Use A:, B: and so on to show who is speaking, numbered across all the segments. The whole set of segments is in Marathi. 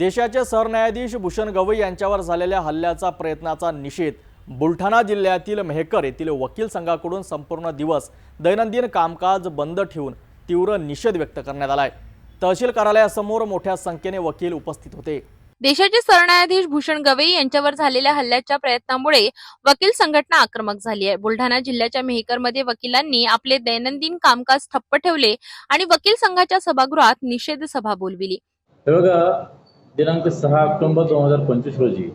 A: देशाचे सरन्यायाधीश भूषण गवई यांच्यावर झालेल्या हल्ल्याचा प्रयत्नाचा निषेध बुलढाणा जिल्ह्यातील मेहकर येथील वकील संघाकडून संपूर्ण दिवस दैनंदिन कामकाज बंद ठेवून तीव्र निषेध व्यक्त करण्यात आलाय. तहसील कार्यालयासमोर मोठ्या संख्येने वकील उपस्थित होते.
B: देशाचे सरन्यायाधीश भूषण गवई यांच्यावर झालेल्या हल्ल्याच्या प्रयत्नामुळे वकील संघटना आक्रमक झाली आहे. बुलढाणा जिल्ह्याच्या मेहकरमध्ये वकिलांनी आपले दैनंदिन कामकाज ठप्प ठेवले आणि वकील संघाच्या सभागृहात निषेध सभा बोलविली.
C: हे बघा दिनांक सहा ऑक्टोबर दोन हजार पंचवीस रोजी.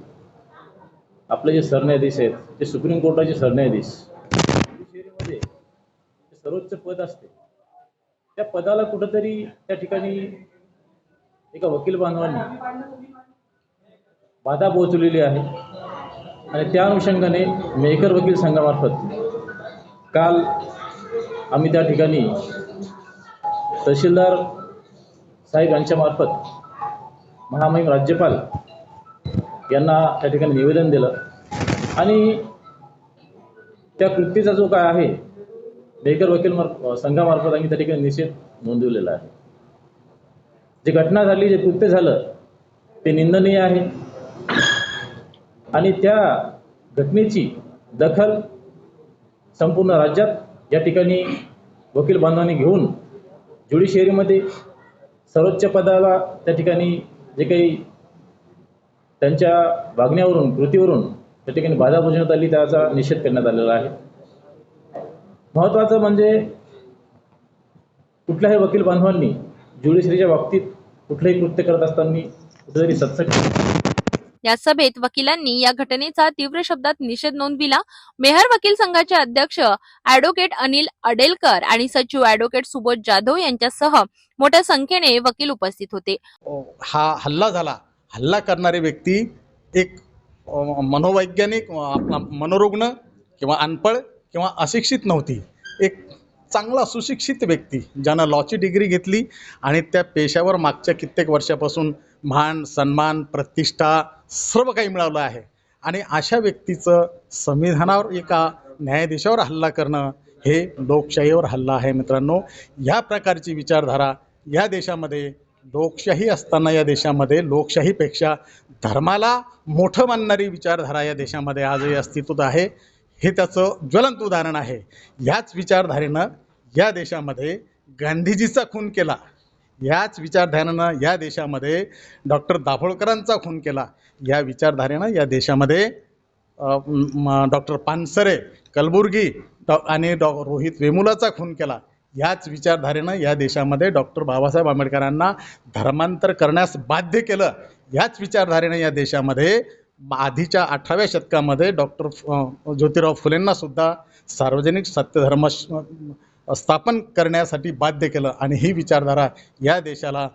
C: आपले जे सरन्यायाधीश आहेत ते सुप्रीम कोर्टाचे सरन्यायाधीश जुडिशियरीमध्ये सर्वोच्च पद असते त्या पदाला कुठंतरी त्या ठिकाणी एका वकील बांधवांनी बाधा पोहोचवलेली आहे. आणि त्या अनुषंगाने मेकर वकील संघामार्फत काल आम्ही त्या ठिकाणी तहसीलदार साहेब यांच्यामार्फत महामहिम राज्यपाल यांना त्या ठिकाणी निवेदन दिलं. आणि त्या कृतीचा जो काय आहे बेकर वकील मार्फ संघामार्फत आम्ही त्या ठिकाणी निषेध नोंदवलेला आहे. जी घटना झाली जे कृत्य झालं ते निंदनीय आहे. आणि त्या घटनेची दखल संपूर्ण राज्यात या ठिकाणी वकील बांधवांनी घेऊन ज्युडिशियरीमध्ये सर्वोच्च पदाला त्या ठिकाणी जे काही त्यांच्या वागण्यावरून कृतीवरून त्या ठिकाणी बाधा पुजण्यात आली त्याचा निषेध करण्यात आलेला आहे. महत्त्वाचं म्हणजे कुठल्याही वकील बांधवांनी ज्युडिशरीच्या बाबतीत कुठलंही कृत्य करत असताना कुठेतरी सत्संग
B: या सभेत वकिलांनी या घटनेचा तीव्र शब्दात निषेध नोंदविला. मेहर वकील संघाचे अध्यक्ष अॅडव्होकेट अनिल अडेलकर आणि सचिव अॅडव्होकेट सुबोध जाधव यांच्यासह मोठ्या संख्येने वकील उपस्थित होते.
D: हा हल्ला झाला. हल्ला करणारी व्यक्ती एक मनोवैज्ञानिक आपला मनोरुग्ण किंवा अनपढ किंवा अशिक्षित नव्हती. एक चांगला सुशिक्षित व्यक्ती ज्यानं लॉची डिग्री घेतली आणि त्या पेशावर मागच्या कित्येक वर्षापासून मान सन्मान प्रतिष्ठा सर्व काही मिळवलं आहे. आणि अशा व्यक्तीचं संविधानावर एका न्यायाधीशावर हल्ला करणं हे लोकशाहीवर हल्ला आहे मित्रांनो. या प्रकारची विचारधारा या देशामध्ये लोकशाही असताना या देशामध्ये लोकशाहीपेक्षा धर्माला मोठं मानणारी विचारधारा या देशामध्ये आजही अस्तित्वात आहे. हे त्याचं ज्वलंत उदाहरण आहे. याच विचारधारेनं या देशामध्ये गांधीजीचा खून केला. याच विचारधारेनं या देशामध्ये डॉक्टर दाभोळकरांचा खून केला. या विचारधारेनं या देशामध्ये डॉक्टर पानसरे कलबुर्गी डॉ आणि डॉ रोहित वेमुलाचा खून केला. याच विचारधारेनं या देशामध्ये डॉक्टर बाबासाहेब आंबेडकरांना धर्मांतर करण्यास बाध्य केलं. याच विचारधारेनं या देशामध्ये आधीच्या अठराव्या शतकामध्ये डॉक्टर ज्योतिराव फुलेंनासुद्धा सार्वजनिक सत्यधर्म स्थापन करण्यासाठी बाध्य केलं आणि ही विचारधारा या देशाला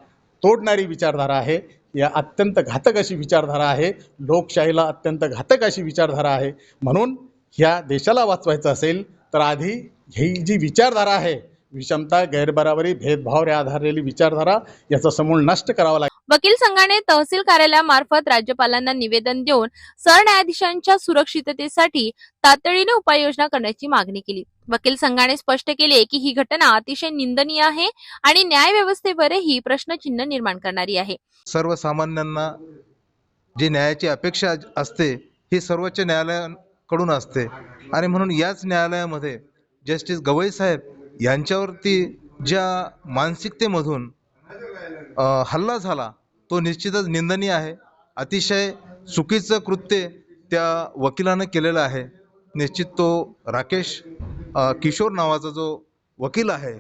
D: तोडणारी विचारधारा आहे. या अत्यंत घातक अशी विचारधारा आहे. लोकशाहीला अत्यंत घातक अशी विचारधारा आहे. म्हणून ह्या देशाला वाचवायचं असेल तर आधी ही जी विचारधारा आहे विषमता गैरबराबरी भेदभावावर आधारलेली विचारधारा याचा समूळ नष्ट करावा लागेल.
B: वकील संघाने तहसील कार्यालयामार्फत राज्यपालांना निवेदन देऊन सरन्यायाधीशांच्या सुरक्षिततेसाठी तातडीने उपाययोजना करण्याची मागणी केली. वकील संघाने स्पष्ट केले की ही घटना अतिशय निंदनीय आहे आणि न्याय व्यवस्थेवरही प्रश्नचिन्ह निर्माण करणारी आहे.
E: सर्वसामान्यांना जी न्यायाची अपेक्षा असते ही सर्वोच्च न्यायालयाकडून असते. आणि म्हणून याच न्यायालयामध्ये जस्टिस गवई साहेब यांच्यावरती ज्या मानसिकतेमधून हल्ला झाला तो निश्चितच निंदनीय आहे. अतिशय चुकीचं कृत्य त्या वकिलानं केलेलं आहे. निश्चित तो राकेश किशोर नावाचा जो वकील आहे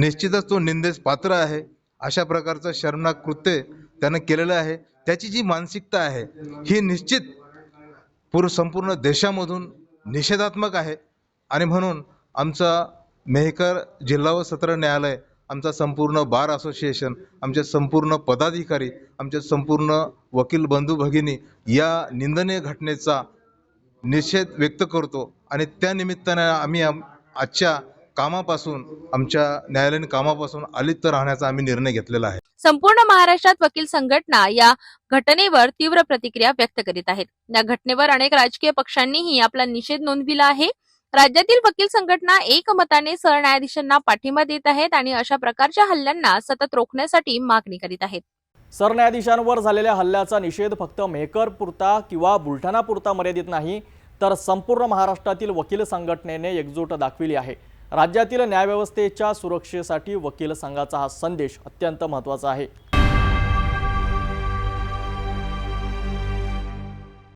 E: निश्चितच तो निंदेस पात्र आहे. अशा प्रकारचं शर्मनाक कृत्य त्यानं केलेलं आहे. त्याची जी मानसिकता आहे ही निश्चित पूर संपूर्ण देशामधून निषेधात्मक आहे. आणि म्हणून आमचा मेहकर जिल्हा व सत्र न्यायालय आमचा संपूर्ण बार असोसिएशन आमचे संपूर्ण पदाधिकारी आमचे संपूर्ण वकील बंधू भगिनी या निंदनीय घटनेचा निषेध व्यक्त करतो आणि त्या निमित्ताने आम्ही आम आजच्या कामापासून आमच्या न्यायालयीन कामापासून अलिप्त राहण्याचा आम्ही निर्णय घेतलेला आहे.
B: संपूर्ण महाराष्ट्रात वकील संघटना या घटनेवर तीव्र प्रतिक्रिया व्यक्त करीत आहेत. या घटनेवर अनेक राजकीय पक्षांनीही आपला निषेध नोंदविला आहे. राज्यातील वकील संघटना एकमताने सरन्यायाधीशांना पाठिंबा देत आहेत आणि अशा प्रकारच्या हल्ल्यांना सतत रोखण्यासाठी मागणी करीत आहेत.
A: सरन्यायाधीशांवर झालेल्या हल्ल्याचा निषेध फक्त मेहकर पुरता किंवा बुलढाणा पुरता मर्यादित नाही तर संपूर्ण महाराष्ट्रातील वकील संघटनेने एकजूट दाखविली आहे. राज्यातील न्यायव्यवस्थेच्या सुरक्षेसाठी वकील संघाचा हा संदेश अत्यंत महत्त्वाचा आहे.